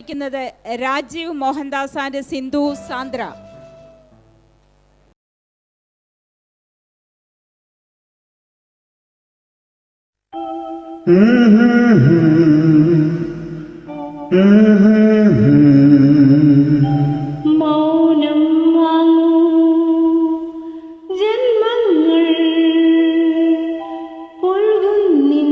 ിക്കുന്നത് Rajeev Mohandas and Sindhu Sandra. മൗനം വാങ്ങൂ. ജന്മങ്ങൾ ഒഴുകുന്നിൻ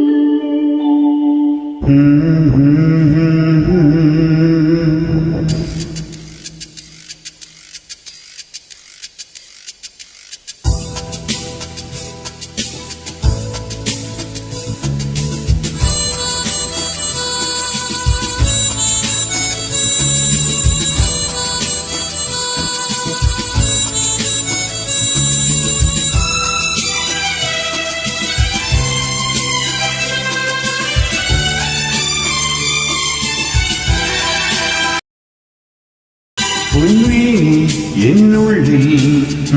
എന്നുള്ളിൽ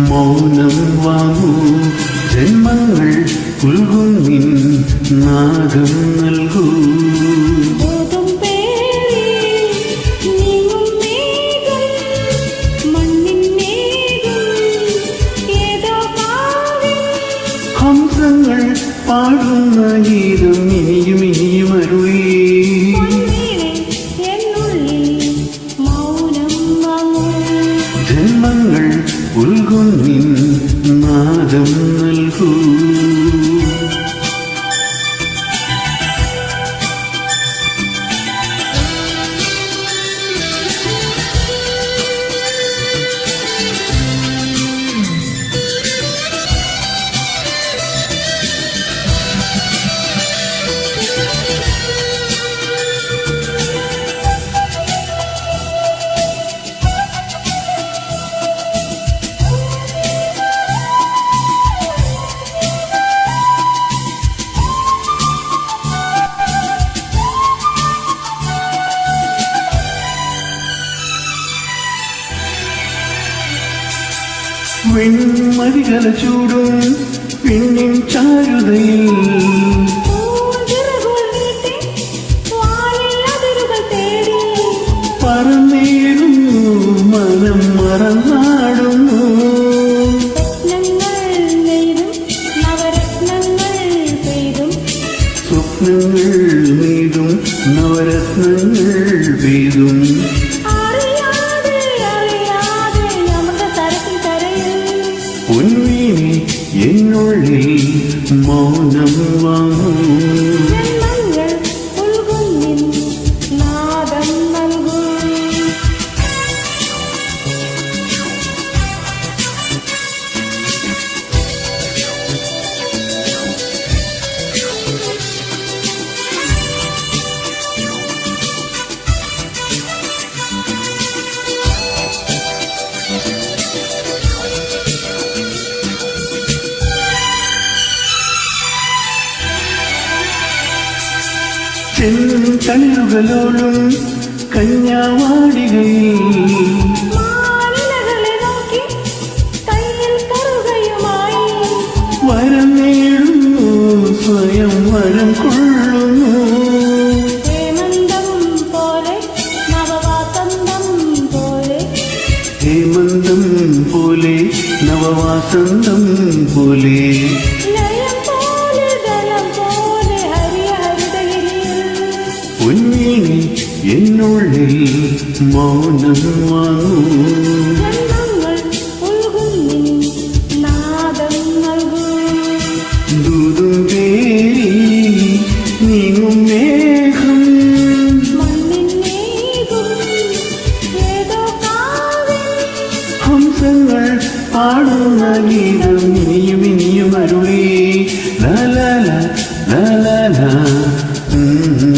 മൗനം വാങ്ങൂ ജന്മങ്ങൾ ഉൾകുന്നിൻ നാഗം നൽകൂ ഹംസങ്ങൾ പാടുന്ന ഗീതം ഇനിയും ഇനിയും അരുളി ജന്മങ്ങൾ ഉൾകൊന്നിൻ നാദം നൽകൂ. വെൺമതികല ചൂടും പെണ്ണിൻ ചാരുതയിൽ. പറന്നേറുന്നു മനം മറന്നാടുന്നു. സ്വപ്നങ്ങൾ നീതും നവരത്നങ്ങൾ പെയ്തും. മൗനം ചെന്തളിരുകളോടും കന്യാവാടികയിൽ വരം നേടുന്നു സ്വയം വരം കൊള്ളുന്നു. ഹേമന്തം പോലെ നവവാസന്തം പോലെ. കാവിൽ ഹംസങ്ങൾ പാടുന്ന ഗീതം ഇനിയും ഇനിയും അരുളി ലാ ലാ ലാ ലാ ലാ ലാ ഉം